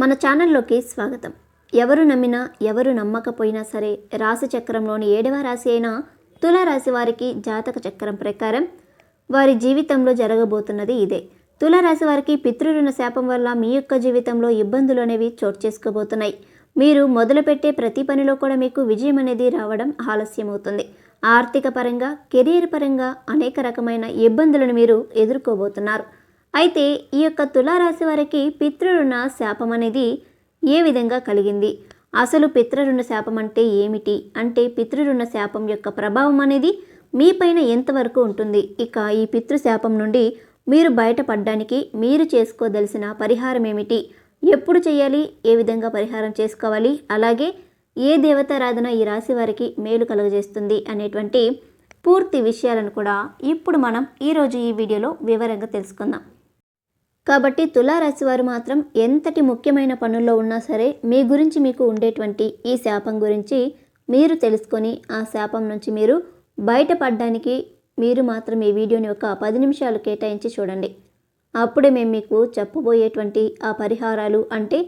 మన ఛానల్లోకి స్వాగతం. ఎవరు నమ్మినా ఎవరు నమ్మకపోయినా సరే రాశి చక్రంలోని ఏడవ రాశి అయిన తులారాశి వారికి జాతక చక్రం ప్రకారం వారి జీవితంలో జరగబోతున్నది ఇదే. తులారాశి వారికి పితృరుణ శాపం వల్ల మీ యొక్క జీవితంలో ఇబ్బందులు అనేవి చోటు చేసుకోబోతున్నాయి. మీరు మొదలుపెట్టే ప్రతి పనిలో కూడా మీకు విజయం అనేది రావడం ఆలస్యమవుతుంది. ఆర్థిక పరంగా కెరీర్ పరంగా అనేక రకమైన ఇబ్బందులను మీరు ఎదుర్కోబోతున్నారు. అయితే ఈ యొక్క తులారాశి వారికి పితృరుణ శాపం అనేది ఏ విధంగా కలిగింది? అసలు పితృరుణ శాపం అంటే ఏమిటి? అంటే పితృరుణ శాపం యొక్క ప్రభావం అనేది మీపైన ఎంతవరకు ఉంటుంది? ఇక ఈ పితృశాపం నుండి మీరు బయటపడడానికి మీరు చేసుకోదలసిన పరిహారం ఏమిటి? ఎప్పుడు చేయాలి? ఏ విధంగా పరిహారం చేసుకోవాలి? అలాగే ఏ దేవతారాధన ఈ రాశి వారికి మేలు కలుగజేస్తుంది అనేటువంటి పూర్తి విషయాలను కూడా ఇప్పుడు మనం ఈరోజు ఈ వీడియోలో వివరంగా తెలుసుకుందాం. కాబట్టి తులారాశి వారు మాత్రం ఎంతటి ముఖ్యమైన పనుల్లో ఉన్నా సరే మీ గురించి మీకు ఉండేటువంటి ఈ శాపం గురించి మీరు తెలుసుకొని ఆ శాపం నుంచి మీరు బయటపడడానికి మీరు మాత్రం ఈ వీడియోని ఒక పది నిమిషాలు కేటాయించి చూడండి. అప్పుడే మేము మీకు చెప్పబోయేటువంటి ఆ పరిహారాలు అంటే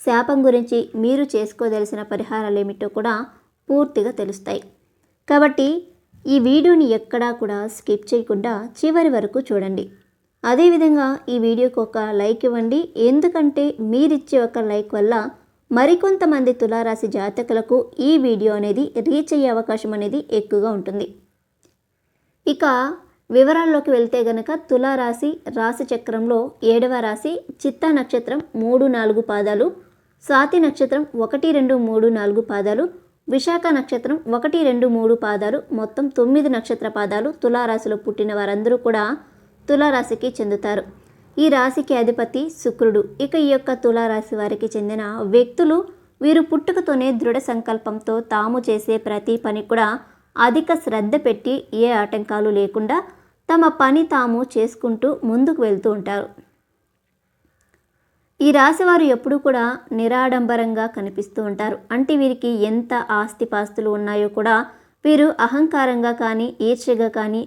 శాపం గురించి మీరు చేసుకోదలసిన పరిహారాలు ఏమిటో కూడా పూర్తిగా తెలుస్తాయి. కాబట్టి ఈ వీడియోని ఎక్కడా కూడా స్కిప్ చేయకుండా చివరి వరకు చూడండి. అదేవిధంగా ఈ వీడియోకి ఒక లైక్ ఇవ్వండి. ఎందుకంటే మీరిచ్చే ఒక లైక్ వల్ల మరికొంతమంది తులారాశి జాతకులకు ఈ వీడియో అనేది రీచ్ అయ్యే అవకాశం అనేది ఎక్కువగా ఉంటుంది. ఇక వివరాల్లోకి వెళ్తే గనక తులారాశి రాశి చక్రంలో ఏడవ రాశి చిత్తా నక్షత్రం మూడు నాలుగు పాదాలు స్వాతి నక్షత్రం ఒకటి రెండు మూడు నాలుగు పాదాలు విశాఖ నక్షత్రం ఒకటి రెండు మూడు పాదాలు మొత్తం తొమ్మిది నక్షత్ర పాదాలు తులారాశిలో పుట్టిన వారందరూ కూడా తులారాశికి చెందుతారు. ఈ రాశికి అధిపతి శుక్రుడు. ఇక ఈ యొక్క తులారాశి వారికి చెందిన వ్యక్తులు వీరు పుట్టుకతోనే దృఢ సంకల్పంతో తాము చేసే ప్రతి పని కూడా అధిక శ్రద్ధ పెట్టి ఏ ఆటంకాలు లేకుండా తమ పని తాము చేసుకుంటూ ముందుకు వెళ్తూ ఉంటారు. ఈ రాశివారు ఎప్పుడూ కూడా నిరాడంబరంగా కనిపిస్తూ ఉంటారు. అంటే వీరికి ఎంత ఆస్తిపాస్తులు ఉన్నాయో కూడా వీరు అహంకారంగా కానీ ఈర్ష్యగా కానీ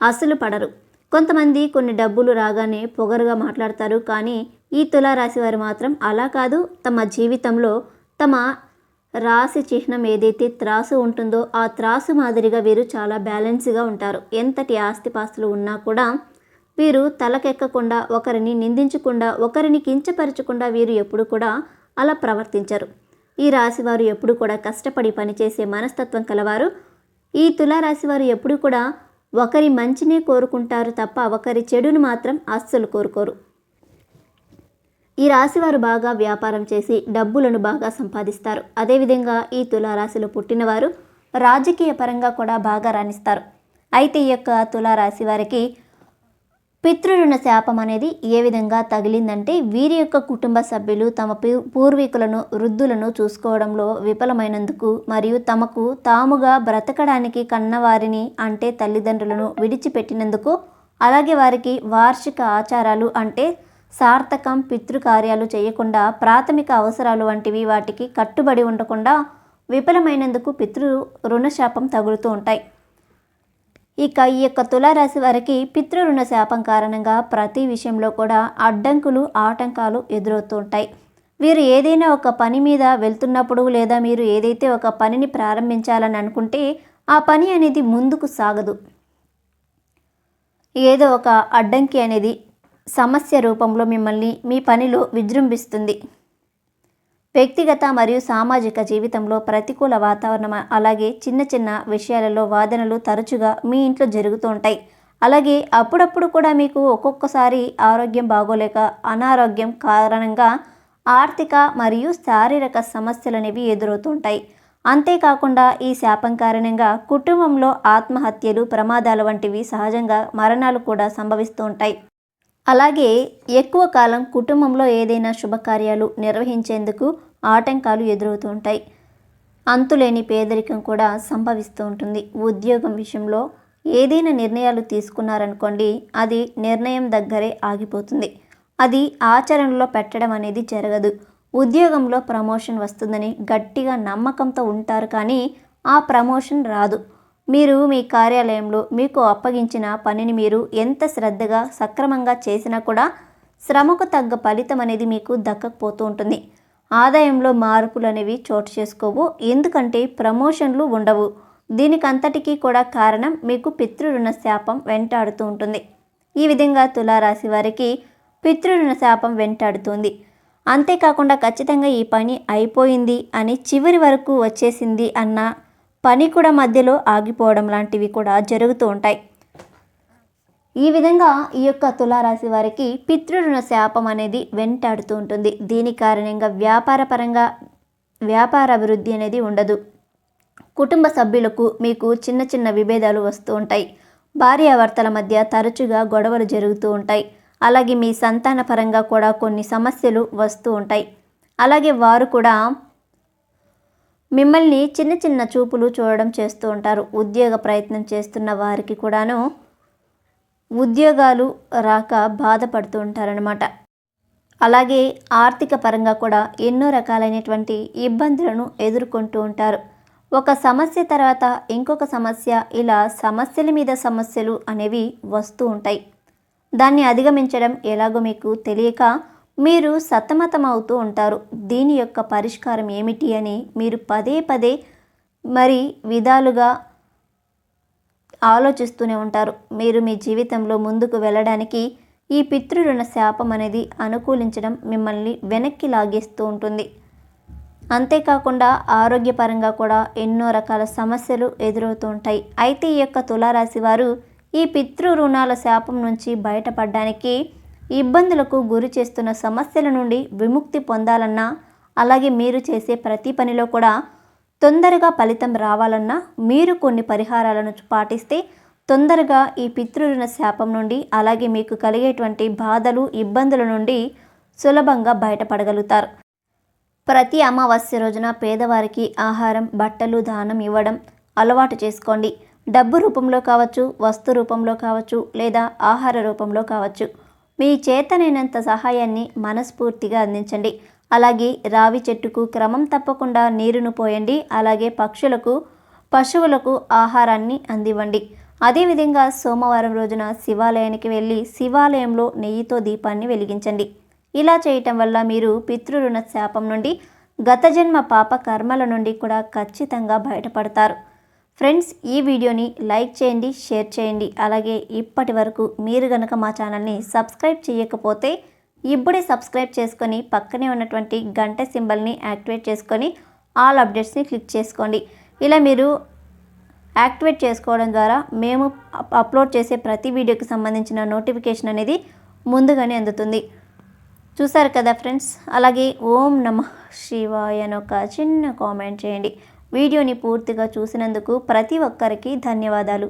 అసలు పడరు. కొంతమంది కొన్ని డబ్బులు రాగానే పొగరుగా మాట్లాడతారు కానీ ఈ తులారాశి వారు మాత్రం అలా కాదు. తమ జీవితంలో తమ రాశి చిహ్నం ఏదైతే త్రాసు ఉంటుందో ఆ త్రాసు మాదిరిగా వీరు చాలా బ్యాలెన్స్గా ఉంటారు. ఎంతటి ఆస్తిపాస్తులు ఉన్నా కూడా వీరు తలకెక్కకుండా ఒకరిని నిందించకుండా ఒకరిని కించపరచకుండా వీరు ఎప్పుడు కూడా అలా ప్రవర్తించరు. ఈ రాశి వారు ఎప్పుడు కూడా కష్టపడి పనిచేసే మనస్తత్వం కలవారు. ఈ తులారాశి వారు ఎప్పుడు కూడా ఒకరి మంచినే కోరుకుంటారు తప్ప ఒకరి చెడును మాత్రం అస్సలు కోరుకోరు. ఈ రాశివారు బాగా వ్యాపారం చేసి డబ్బులను బాగా సంపాదిస్తారు. అదేవిధంగా ఈ తులారాశిలో పుట్టినవారు రాజకీయ పరంగా కూడా బాగా రాణిస్తారు. అయితే ఈ యొక్క తులారాశి వారికి పితృరుణ శాపం అనేది ఏ విధంగా తగిలిందంటే వీరి యొక్క కుటుంబ సభ్యులు తమ పూర్వీకులను వృద్ధులను చూసుకోవడంలో విఫలమైనందుకు మరియు తమకు తాముగా బ్రతకడానికి కన్నవారిని అంటే తల్లిదండ్రులను విడిచిపెట్టినందుకు అలాగే వారికి వార్షిక ఆచారాలు అంటే సార్థకం పితృకార్యాలు చేయకుండా ప్రాథమిక అవసరాలు వంటివి వాటికి కట్టుబడి ఉండకుండా విఫలమైనందుకు పితృ రుణశాపం తగులుతూ ఉంటాయి. ఇక ఈ యొక్క తులారాశి వారికి పితృరుణ శాపం కారణంగా ప్రతి విషయంలో కూడా అడ్డంకులు ఆటంకాలు ఎదురవుతుంటాయి. వీరు ఏదైనా ఒక పని మీద వెళ్తున్నప్పుడు లేదా మీరు ఏదైతే ఒక పనిని ప్రారంభించాలని అనుకుంటే ఆ పని అనేది ముందుకు సాగదు. ఏదో ఒక అడ్డంకి అనేది సమస్య రూపంలో మిమ్మల్ని మీ పనిలో విజృంభిస్తుంది. వ్యక్తిగత మరియు సామాజిక జీవితంలో ప్రతికూల వాతావరణం అలాగే చిన్న చిన్న విషయాలలో వాదనలు తరచుగా మీ ఇంట్లో జరుగుతూ ఉంటాయి. అలాగే అప్పుడప్పుడు కూడా మీకు ఒక్కొక్కసారి ఆరోగ్యం బాగోలేక అనారోగ్యం కారణంగా ఆర్థిక మరియు శారీరక సమస్యలు అనేవి ఎదురవుతుంటాయి అంతేకాకుండా ఈ శాపం కారణంగా కుటుంబంలో ఆత్మహత్యలు ప్రమాదాలు వంటివి సహజంగా మరణాలు కూడా సంభవిస్తూ ఉంటాయి. అలాగే ఎక్కువ కాలం కుటుంబంలో ఏదైనా శుభకార్యాలు నిర్వహించేందుకు ఆటంకాలు ఎదురవుతూ ఉంటాయి. అంతులేని పేదరికం కూడా సంభవిస్తూ ఉంటుంది. ఉద్యోగం విషయంలో ఏదైనా నిర్ణయాలు తీసుకున్నారనుకోండి అది నిర్ణయం దగ్గరే ఆగిపోతుంది. అది ఆచరణలో పెట్టడం అనేది జరగదు. ఉద్యోగంలో ప్రమోషన్ వస్తుందని గట్టిగా నమ్మకంతో ఉంటారు కానీ ఆ ప్రమోషన్ రాదు. మీరు మీ కార్యాలయంలో మీకు అప్పగించిన పనిని మీరు ఎంత శ్రద్ధగా సక్రమంగా చేసినా కూడా శ్రమకు తగ్గ ఫలితం అనేది మీకు దక్కకపోతూ ఉంటుంది. ఆదాయంలో మార్పులు అనేవి చోటు చేసుకోవు. ఎందుకంటే ప్రమోషన్లు ఉండవు. దీనికి అంతటికీ కూడా కారణం మీకు పితృరుణ శాపం వెంటాడుతూ ఉంటుంది. ఈ విధంగా తులారాశి వారికి పితృరుణ శాపం వెంటాడుతుంది. అంతేకాకుండా ఖచ్చితంగా ఈ పని అయిపోయింది అని చివరి వరకు వచ్చేసింది అన్న పని కూడా మధ్యలో ఆగిపోవడం లాంటివి కూడా జరుగుతూ ఉంటాయి. ఈ విధంగా ఈ యొక్క తులారాశి వారికి పితృరుణ శాపం అనేది వెంటాడుతూ ఉంటుంది. దీని కారణంగా వ్యాపారపరంగా వ్యాపార అభివృద్ధి అనేది ఉండదు. కుటుంబ సభ్యులకు మీకు చిన్న చిన్న విభేదాలు వస్తూ ఉంటాయి. భార్యాభర్తల మధ్య తరచుగా గొడవలు జరుగుతూ ఉంటాయి. అలాగే మీ సంతాన పరంగా కూడా కొన్ని సమస్యలు వస్తూ ఉంటాయి. అలాగే వారు కూడా మిమ్మల్ని చిన్న చిన్న చూపులు చూడడం చేస్తూ ఉంటారు. ఉద్యోగ ప్రయత్నం చేస్తున్న వారికి కూడాను ఉద్యోగాలు రాక బాధపడుతూ ఉంటారనమాట అలాగే ఆర్థిక పరంగా కూడా ఎన్నో రకాలైనటువంటి ఇబ్బందులను ఎదుర్కొంటూ ఉంటారు. ఒక సమస్య తర్వాత ఇంకొక సమస్య ఇలా సమస్యల మీద సమస్యలు అనేవి వస్తూ ఉంటాయి. దాన్ని అధిగమించడం ఎలాగో మీకు తెలియక మీరు సతమతం అవుతూ ఉంటారు. దీని యొక్క పరిష్కారం ఏమిటి అని మీరు పదే పదే మరి విధాలుగా ఆలోచిస్తూనే ఉంటారు. మీరు మీ జీవితంలో ముందుకు వెళ్ళడానికి ఈ పితృరుణ శాపం అనేది అనుకూలించడం మిమ్మల్ని వెనక్కి లాగేస్తూ ఉంటుంది. అంతేకాకుండా ఆరోగ్యపరంగా కూడా ఎన్నో రకాల సమస్యలు ఎదురవుతూ ఉంటాయి. అయితే ఈ యొక్క తులారాశి వారు ఈ పితృ రుణాల శాపం నుంచి బయటపడడానికి ఇబ్బందులకు గురి చేస్తున్న సమస్యల నుండి విముక్తి పొందాలన్నా అలాగే మీరు చేసే ప్రతి పనిలో కూడా తొందరగా ఫలితం రావాలన్నా మీరు కొన్ని పరిహారాలను పాటిస్తే తొందరగా ఈ పితృరుణ శాపం నుండి అలాగే మీకు కలిగేటువంటి బాధలు ఇబ్బందుల నుండి సులభంగా బయటపడగలుగుతారు. ప్రతి అమావాస్య రోజున పేదవారికి ఆహారం బట్టలు దానం ఇవ్వడం అలవాటు చేసుకోండి. డబ్బు రూపంలో కావచ్చు వస్తు రూపంలో కావచ్చు లేదా ఆహార రూపంలో కావచ్చు. మీ చేతనైనంత సహాయాన్ని మనస్ఫూర్తిగా అందించండి. అలాగే రావి చెట్టుకు క్రమం తప్పకుండా నీరును పోయండి. అలాగే పక్షులకు పశువులకు ఆహారాన్ని అందివ్వండి. అదేవిధంగా సోమవారం రోజున శివాలయానికి వెళ్ళి శివాలయంలో నెయ్యితో దీపాన్ని వెలిగించండి. ఇలా చేయటం వల్ల మీరు పితృరుణ శాపం నుండి గత జన్మ పాప కర్మల నుండి కూడా ఖచ్చితంగా బయటపడతారు. ఫ్రెండ్స్ ఈ వీడియోని లైక్ చేయండి షేర్ చేయండి. అలాగే ఇప్పటి వరకు మీరు గనక మా ఛానల్ని సబ్స్క్రైబ్ చేయకపోతే ఇప్పుడే సబ్స్క్రైబ్ చేసుకొని పక్కనే ఉన్నటువంటి గంట సింబల్ని యాక్టివేట్ చేసుకొని ఆల్ అప్డేట్స్ని క్లిక్ చేసుకోండి. ఇలా మీరు యాక్టివేట్ చేసుకోవడం ద్వారా మేము అప్లోడ్ చేసే ప్రతి వీడియోకి సంబంధించిన నోటిఫికేషన్ అనేది ముందుగానే అందుతుంది. చూసారు కదా ఫ్రెండ్స్? అలాగే ఓం నమ శివాయ అని ఒక చిన్న కామెంట్ చేయండి. వీడియోని పూర్తిగా చూసినందుకు ప్రతి ఒక్కరికి ధన్యవాదాలు.